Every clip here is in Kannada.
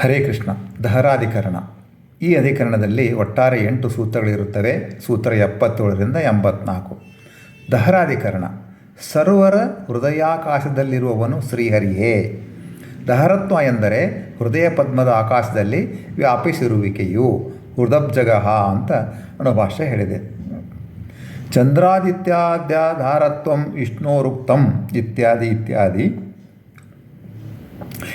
ಹರೇ ಕೃಷ್ಣ ದಹರಾಧಿಕರಣ ಈ ಅಧಿಕರಣದಲ್ಲಿ ಒಟ್ಟಾರೆ ಎಂಟು ಸೂತ್ರಗಳಿರುತ್ತವೆ, ಸೂತ್ರ ಎಪ್ಪತ್ತೇಳರಿಂದ ಎಂಬತ್ನಾಲ್ಕು. ದಹರಾಧಿಕರಣ ಸರ್ವರ ಹೃದಯಾಕಾಶದಲ್ಲಿರುವವನು ಶ್ರೀಹರಿಯೇ. ದಹರತ್ವ ಎಂದರೆ ಹೃದಯ ಪದ್ಮದ ಆಕಾಶದಲ್ಲಿ ವ್ಯಾಪಿಸಿರುವಿಕೆಯು ಹೃದಬ್ಜಗಹ ಅಂತ ಅಣುಭಾಷೆ ಹೇಳಿದೆ. ಚಂದ್ರಾದಿತ್ಯಾದ್ಯಾಧಾರತ್ವಂ ವಿಷ್ಣೋರುಕ್ತಂ ಇತ್ಯಾದಿ ಇತ್ಯಾದಿ.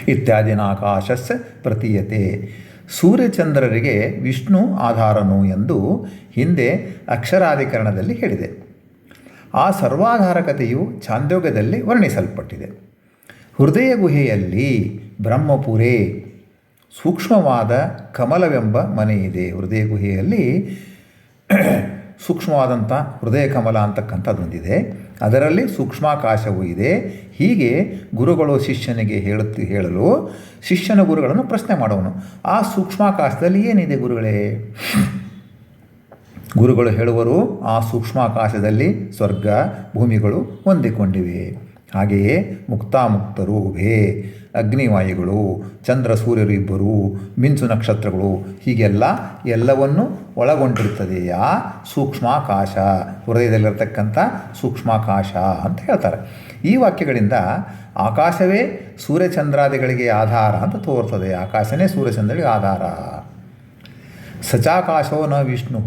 ಇತ್ಯಾದಿನ ಆಕಾಶಸ್ಯ ಪ್ರತೀಯತೆ. ಸೂರ್ಯಚಂದ್ರರಿಗೆ ವಿಷ್ಣು ಆಧಾರನು ಎಂದು ಹಿಂದೆ ಅಕ್ಷರಾಧಿಕರಣದಲ್ಲಿ ಹೇಳಿದೆ. ಆ ಸರ್ವಾಧಾರಕತೆಯು ಚಾಂದೋಗ್ಯದಲ್ಲಿ ವರ್ಣಿಸಲ್ಪಟ್ಟಿದೆ. ಹೃದಯ ಗುಹೆಯಲ್ಲಿ ಬ್ರಹ್ಮಪುರೆ ಸೂಕ್ಷ್ಮವಾದ ಕಮಲವೆಂಬ ಮನೆಯಿದೆ. ಹೃದಯ ಗುಹೆಯಲ್ಲಿ ಸೂಕ್ಷ್ಮವಾದಂಥ ಹೃದಯ ಕಮಲ ಅಂತಕ್ಕಂಥದ್ದೊಂದಿದೆ ಅದರಲ್ಲಿ ಸೂಕ್ಷ್ಮಾಕಾಶವೂ ಇದೆ. ಹೀಗೆ ಗುರುಗಳು ಶಿಷ್ಯನಿಗೆ ಹೇಳುತ್ತಿ, ಹೇಳಲು ಶಿಷ್ಯನ ಗುರುಗಳನ್ನು ಪ್ರಶ್ನೆ ಮಾಡುವನು. ಆ ಸೂಕ್ಷ್ಮಾಕಾಶದಲ್ಲಿ ಏನಿದೆ ಗುರುಗಳೇ? ಗುರುಗಳು ಹೇಳುವರು, ಆ ಸೂಕ್ಷ್ಮಾಕಾಶದಲ್ಲಿ ಸ್ವರ್ಗ, ಭೂಮಿಗಳು ಹೊಂದಿಕೊಂಡಿವೆ. ಹಾಗೆಯೇ ಮುಕ್ತಾಮುಕ್ತರು ಉಭೇ ಅಗ್ನಿವಾಯುಗಳು, ಚಂದ್ರ ಸೂರ್ಯರು ಇಬ್ಬರು, ಮಿಂಚು ನಕ್ಷತ್ರಗಳು, ಹೀಗೆಲ್ಲ ಎಲ್ಲವನ್ನು ಒಳಗೊಂಡಿರ್ತದೆಯಾ ಸೂಕ್ಷ್ಮಾಕಾಶ, ಹೃದಯದಲ್ಲಿರತಕ್ಕಂಥ ಸೂಕ್ಷ್ಮಾಕಾಶ ಅಂತ ಹೇಳ್ತಾರೆ. ಈ ವಾಕ್ಯಗಳಿಂದ ಆಕಾಶವೇ ಸೂರ್ಯಚಂದ್ರಾದಿಗಳಿಗೆ ಆಧಾರ ಅಂತ ತೋರ್ತದೆ ಆಕಾಶನೇ ಸೂರ್ಯಚಂದ್ರಿಗೆ ಆಧಾರ. ಸಚಾಕಾಶೋ ನ ವಿಷ್ಣು.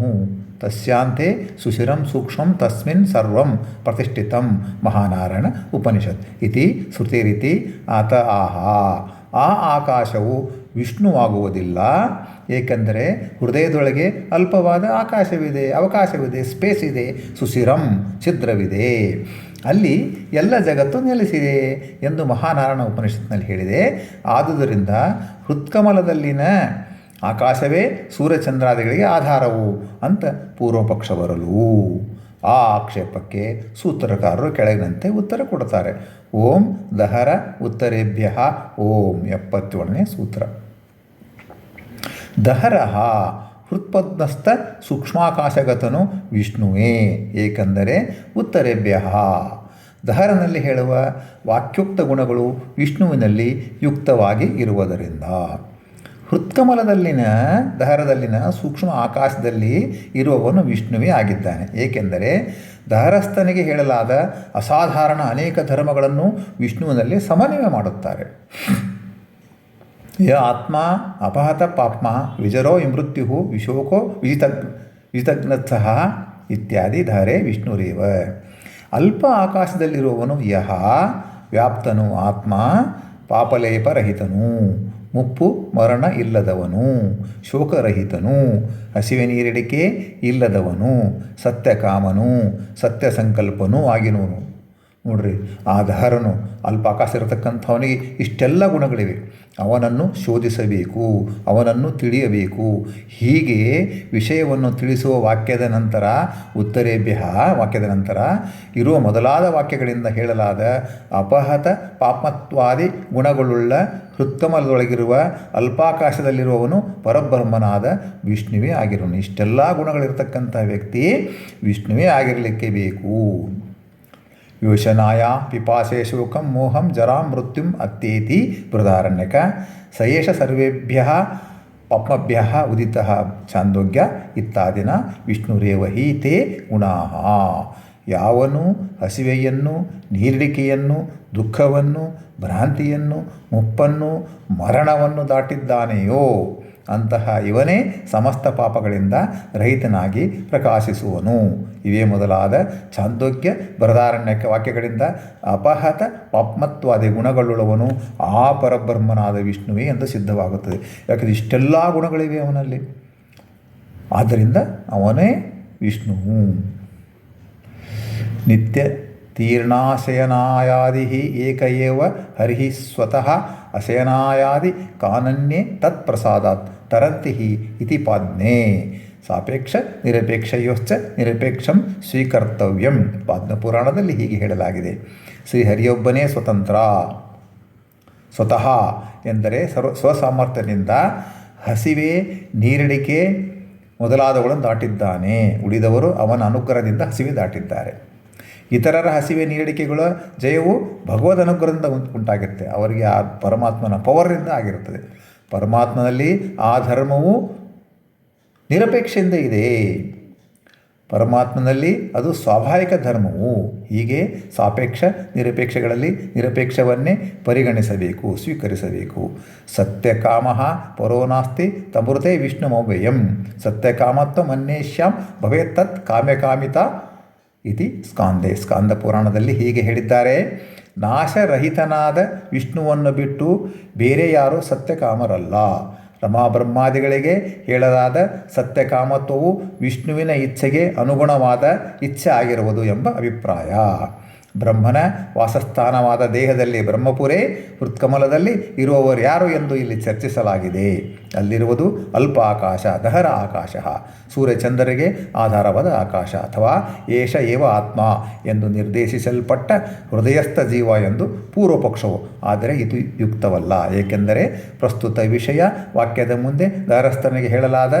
ತಸ್ಯಾಂತೆ ಸುಶಿರಂ ಸೂಕ್ಷ್ಮಂ ತಸ್ಮಿನ್ ಸರ್ವಂ ಪ್ರತಿಷ್ಠಿತಂ. ಮಹಾನಾರಾಯಣ ಉಪನಿಷತ್. ಇತಿ ಶ್ರುತಿರಿತಿ ಆತ ಆಹಾ. ಆ ಆಕಾಶವು ವಿಷ್ಣುವಾಗುವುದಿಲ್ಲ, ಏಕೆಂದರೆ ಹೃದಯದೊಳಗೆ ಅಲ್ಪವಾದ ಆಕಾಶವಿದೆ, ಅವಕಾಶವಿದೆ ಸ್ಪೇಸ್ ಇದೆ ಸುಶಿರಂ ಛಿದ್ರವಿದೆ. ಅಲ್ಲಿ ಎಲ್ಲ ಜಗತ್ತು ನೆಲೆಸಿದೆ ಎಂದು ಮಹಾನಾರಾಯಣ ಉಪನಿಷತ್ನಲ್ಲಿ ಹೇಳಿದೆ. ಆದುದರಿಂದ ಹೃತ್ಕಮಲದಲ್ಲಿನ ಆಕಾಶವೇ ಸೂರ್ಯಚಂದ್ರಾದಿಗಳಿಗೆ ಆಧಾರವು ಅಂತ ಪೂರ್ವಪಕ್ಷ ಬರಲು. ಆ ಆಕ್ಷೇಪಕ್ಕೆ ಸೂತ್ರಕಾರರು ಕೆಳಗಿನಂತೆ ಉತ್ತರ ಕೊಡ್ತಾರೆ ಓಂ ದಹರ ಉತ್ತರೇಭ್ಯ ಓಂ ಎಪ್ಪತ್ತೇಳನೇ ಸೂತ್ರ. ದಹರಹ ಹೃತ್ಪದ್ಮಸ್ಥ ಸೂಕ್ಷ್ಮಾಕಾಶಗತನು ವಿಷ್ಣುವೇ, ಏಕೆಂದರೆ ಉತ್ತರೇಭ್ಯ. ದಹರನಲ್ಲಿ ಹೇಳುವ ವಾಕ್ಯುಕ್ತ ಗುಣಗಳು ವಿಷ್ಣುವಿನಲ್ಲಿ ಯುಕ್ತವಾಗಿ ಇರುವುದರಿಂದ. ಹೃತ್ಕಮಲದಲ್ಲಿನ ದಹರದಲ್ಲಿನ ಸೂಕ್ಷ್ಮ ಆಕಾಶದಲ್ಲಿ ಇರುವವನು ವಿಷ್ಣುವೇ ಆಗಿದ್ದಾನೆ. ಏಕೆಂದರೆ ದಹರಸ್ಥನಿಗೆ ಹೇಳಲಾದ ಅಸಾಧಾರಣ ಅನೇಕ ಧರ್ಮಗಳನ್ನು ವಿಷ್ಣುವಿನಲ್ಲಿ ಸಮನ್ವಯ ಮಾಡುತ್ತಾರೆ. ಯ ಆತ್ಮ, ಅಪಹತ ಪಾಪ್ಮ, ವಿಜರೋ ವಿಮೃತ್ಯು ವಿಶೋಕೋ ವಿಜಿತ ವಿಜಿತಜ್ಞತ್ಸಹ ಇತ್ಯಾದಿ ಧಾರೆ ವಿಷ್ಣುರೇವ. ಅಲ್ಪ ಆಕಾಶದಲ್ಲಿರುವವನು ಯಹ, ವ್ಯಾಪ್ತನು ಆತ್ಮ ಪಾಪಲೇಪರಹಿತನು ಮುಪ್ಪು ಮರಣ ಇಲ್ಲದವನು ಶೋಕರಹಿತನು ಹಸಿವೆ ನೀರಿಡಿಕೆ ಇಲ್ಲದವನು ಸತ್ಯಕಾಮನು ಸತ್ಯ ಸಂಕಲ್ಪನೂ ಆಗಿನವನು ನೋಡ್ರಿ ಆ ದಹರನು ಅಲ್ಪ ಆಕಾಶ ಇರತಕ್ಕಂಥವನಿಗೆ ಇಷ್ಟೆಲ್ಲ ಗುಣಗಳಿವೆ. ಅವನನ್ನು ಶೋಧಿಸಬೇಕು, ಅವನನ್ನು ತಿಳಿಯಬೇಕು. ಹೀಗೆ ವಿಷಯವನ್ನು ತಿಳಿಸುವ ವಾಕ್ಯದ ನಂತರ ಉತ್ತರೇಭ್ಯ ವಾಕ್ಯದ ನಂತರ, ಇರುವ ಮೊದಲಾದ ವಾಕ್ಯಗಳಿಂದ ಹೇಳಲಾದ ಅಪಹತ, ಪಾಪತ್ವಾದಿ ಗುಣಗಳುಳ್ಳ ಹೃತ್ತಮಲದೊಳಗಿರುವ ಅಲ್ಪಾಕಾಶದಲ್ಲಿರುವವನು ಪರಬ್ರಹ್ಮನಾದ ವಿಷ್ಣುವೇ ಆಗಿರೋನು ಇಷ್ಟೆಲ್ಲ ಗುಣಗಳಿರ್ತಕ್ಕಂಥ ವ್ಯಕ್ತಿ ವಿಷ್ಣುವೇ ಆಗಿರಲಿಕ್ಕೆ ಬೇಕು. ಯೋಶನಾಯ ಪಿಪಾಸೆ ಶೋಕಂ ಮೋಹಂ ಜರಾ ಮೃತ್ಯುಂ ಅತ್ತೇತಿ ಬೃಹದಾರಣ್ಯಕ ಸಯೇಷ ಸರ್ವೇಭ್ಯ ಪಪ್ಮಭ್ಯ ಉದಿತ ಛಾಂದೋಗ್ಯ ಇತ್ಯಾದಿನ ವಿಷ್ಣುರೇವ ಹಿ ತೇ ಗುಣಾ ಯಾವನು ಹಸಿವೆಯನ್ನು ನೀರಿಡಿಕೆಯನ್ನು ದುಃಖವನ್ನು ಭ್ರಾಂತಿಯನ್ನು ಮುಪ್ಪನ್ನು ಮರಣವನ್ನು ದಾಟಿದ್ದಾನೆಯೋ ಅಂತಹ ಇವನೇ ಸಮಸ್ತ ಪಾಪಗಳಿಂದ ರಹಿತನಾಗಿ ಪ್ರಕಾಶಿಸುವನು. ಇವೇ ಮೊದಲಾದ ಚಾಂದೋಗ್ಯ ಬೃಹದಾರಣ್ಯಕ ವಾಕ್ಯಗಳಿಂದ ಅಪಹತ ಪಾಪ್ಮತ್ವಾದಿ ಗುಣಗಳುಳ್ಳವನು ಆ ಪರಬ್ರಹ್ಮನಾದ ವಿಷ್ಣುವೇ ಎಂದು ಸಿದ್ಧವಾಗುತ್ತದೆ. ಯಾಕಂದರೆ ಇಷ್ಟೆಲ್ಲ ಗುಣಗಳಿವೆ ಅವನಲ್ಲಿ. ಆದ್ದರಿಂದ ಅವನೇ ವಿಷ್ಣು. ನಿತ್ಯ ತೀರ್ಣಾಶಯನಾಯಾದಿ ಏಕ ಏವ ಹರಿ ಸ್ವತಃ ಅಶಯನಾಯಾದಿ ಕಾನನ್ಯೇ ತತ್ಪ್ರಸಾದಾತ್ ತರಂತಿ ಇತಿ ಪಾಜ್ಞೆ ಸಾಪೇಕ್ಷ ನಿರಪೇಕ್ಷಯೋಶ್ಚ ನಿರಪೇಕ್ಷಂ ಸ್ವೀಕರ್ತವ್ಯಂ. ಪಾದ್ಮಪುರಾಣದಲ್ಲಿ ಹೀಗೆ ಹೇಳಲಾಗಿದೆ. ಶ್ರೀಹರಿಯೊಬ್ಬನೇ ಸ್ವತಂತ್ರ. ಸ್ವತಃ ಎಂದರೆ ಸರ್ವ ಸ್ವಸಾಮರ್ಥ್ಯದಿಂದ ಹಸಿವೆ ನೀರಡಿಕೆ ಮೊದಲಾದವುಗಳನ್ನು ದಾಟಿದ್ದಾನೆ. ಉಳಿದವರು ಅವನ ಅನುಗ್ರಹದಿಂದ ಹಸಿವೆ ದಾಟಿದ್ದಾರೆ. ಇತರರ ಹಸಿವೆ ನೀಡಿಕೆಗಳ ಜಯವು ಭಗವದ್ ಅನುಗ್ರಹದಿಂದ ಉಂಟಾಗುತ್ತೆ. ಅವರಿಗೆ ಆ ಪರಮಾತ್ಮನ ಪವರಿಂದ ಆಗಿರುತ್ತದೆ. ಪರಮಾತ್ಮನಲ್ಲಿ ಆ ಧರ್ಮವು ನಿರಪೇಕ್ಷೆಯಿಂದ ಇದೆ. ಪರಮಾತ್ಮನಲ್ಲಿ ಅದು ಸ್ವಾಭಾವಿಕ ಧರ್ಮವು. ಹೀಗೆ ಸಾಪೇಕ್ಷ ನಿರಪೇಕ್ಷಗಳಲ್ಲಿ ನಿರಪೇಕ್ಷವನ್ನೇ ಪರಿಗಣಿಸಬೇಕು, ಸ್ವೀಕರಿಸಬೇಕು. ಸತ್ಯಕಾಮ ಪರೋ ನಾಸ್ತಿ ತಮೃತೆ ವಿಷ್ಣುಮವ್ಯಯಂ ಸತ್ಯಕಾಮತ್ವಮನ್ಯೇಷ್ಯಾಂ ಭವೇತ್ ತತ್ ಕಾಮ್ಯಕಾಮಿತ ಇತಿ ಸ್ಕಾಂದೆ. ಸ್ಕಾಂದ ಪುರಾಣದಲ್ಲಿ ಹೀಗೆ ಹೇಳಿದ್ದಾರೆ. ನಾಶರಹಿತನಾದ ವಿಷ್ಣುವನ್ನು ಬಿಟ್ಟು ಬೇರೆ ಯಾರೂ ಸತ್ಯಕಾಮರಲ್ಲ. ರಮಾಬ್ರಹ್ಮಾದಿಗಳಿಗೆ ಹೇಳಲಾದ ಸತ್ಯಕಾಮತ್ವವು ವಿಷ್ಣುವಿನ ಇಚ್ಛೆಗೆ ಅನುಗುಣವಾದ ಇಚ್ಛೆ ಆಗಿರುವುದು ಎಂಬ ಅಭಿಪ್ರಾಯ. ಬ್ರಹ್ಮನ ವಾಸಸ್ಥಾನವಾದ ದೇಹದಲ್ಲಿ ಬ್ರಹ್ಮಪುರೇ ಹೃತ್ಕಮಲದಲ್ಲಿ ಇರುವವರು ಯಾರು ಎಂದು ಇಲ್ಲಿ ಚರ್ಚಿಸಲಾಗಿದೆ. ಅಲ್ಲಿರುವುದು ಅಲ್ಪ ಆಕಾಶ, ದಹರ ಆಕಾಶ. ಸೂರ್ಯಚಂದ್ರರಿಗೆ ಆಧಾರವಾದ ಆಕಾಶ ಅಥವಾ ಏಷ ಏವ ಆತ್ಮ ಎಂದು ನಿರ್ದೇಶಿಸಲ್ಪಟ್ಟ ಹೃದಯಸ್ಥ ಜೀವ ಎಂದು ಪೂರ್ವಪಕ್ಷವು, ಆದರೆ ಇದು ಯುಕ್ತವಲ್ಲ. ಏಕೆಂದರೆ ಪ್ರಸ್ತುತ ವಿಷಯ ವಾಕ್ಯದ ಮುಂದೆ ದಹರಸ್ಥನಿಗೆ ಹೇಳಲಾದ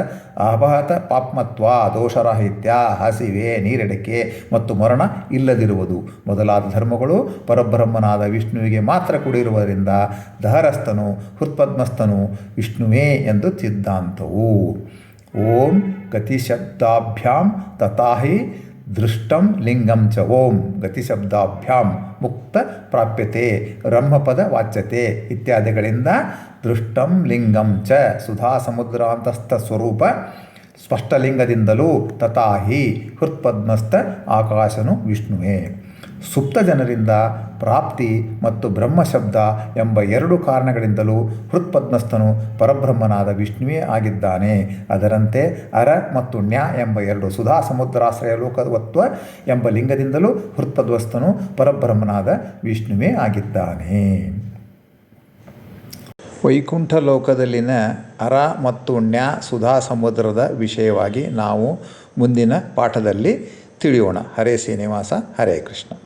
ಅಪಹತ, ಪಾಪ್ಮತ್ವ, ದೋಷರಾಹಿತ್ಯ, ಹಸಿವೆ, ನೀರಡಿಕೆ ಮತ್ತು ಮರಣ ಇಲ್ಲದಿರುವುದು. ಮೊದಲಾದ ಧರ್ಮಗಳು ಪರಬ್ರಹ್ಮನಾದ ವಿಷ್ಣುವಿಗೆ ಮಾತ್ರ ಕೂಡಿರುವುದರಿಂದ ದಹರಸ್ಥನು ಹೃತ್ಪದ್ಮಸ್ಥನು ವಿಷ್ಣುವೇ ಎಂದು ಸಿದ್ಧಾಂತವು. ಓಂ ಗತಿಶಬ್ದಾಭ್ಯಾಂ ತಥಾಹಿ ದೃಷ್ಟಂ ಲಿಂಗಂ ಚ ಓಂ ಗತಿಶಬ್ದಾಭ್ಯಾಂ ಮುಕ್ತ ಪ್ರಾಪ್ಯತೆ ಬ್ರಹ್ಮಪದ ವಾಚ್ಯತೆ ಇತ್ಯಾದಿಗಳಿಂದ ದೃಷ್ಟಂ ಲಿಂಗಂ ಚ ಸುಧಾ ಸಮುದ್ರಾಂತಸ್ಥ ಸ್ವರೂಪ ಸ್ಪಷ್ಟಲಿಂಗದಿಂದಲೂ ತಥಾಹಿ ಹೃತ್ಪದ್ಮಸ್ಥ ಆಕಾಶನು ವಿಷ್ಣುವೇ. ಸುಪ್ತ ಜನರಿಂದ ಪ್ರಾಪ್ತಿ ಮತ್ತು ಬ್ರಹ್ಮಶಬ್ದ ಎಂಬ ಎರಡು ಕಾರಣಗಳಿಂದಲೂ ಹೃತ್ಪದ್ಮಸ್ಥನು ಪರಬ್ರಹ್ಮನಾದ ವಿಷ್ಣುವೇ ಆಗಿದ್ದಾನೆ. ಅದರಂತೆ ಅರ ಮತ್ತು ನ್ಯಾ ಎಂಬ ಎರಡು ಸುಧಾ ಸಮುದ್ರಾಶ್ರಯ ಲೋಕವತ್ವ ಎಂಬ ಲಿಂಗದಿಂದಲೂ ಹೃತ್ಪದ್ಮಸ್ಥನು ಪರಬ್ರಹ್ಮನಾದ ವಿಷ್ಣುವೇ ಆಗಿದ್ದಾನೆ. ವೈಕುಂಠ ಲೋಕದಲ್ಲಿನ ಅರ ಮತ್ತು ನ್ಯಾ ಸುಧಾ ಸಮುದ್ರದ ವಿಷಯವಾಗಿ ನಾವು ಮುಂದಿನ ಪಾಠದಲ್ಲಿ ತಿಳಿಯೋಣ. ಹರೇ ಶ್ರೀನಿವಾಸ, ಹರೇ ಕೃಷ್ಣ.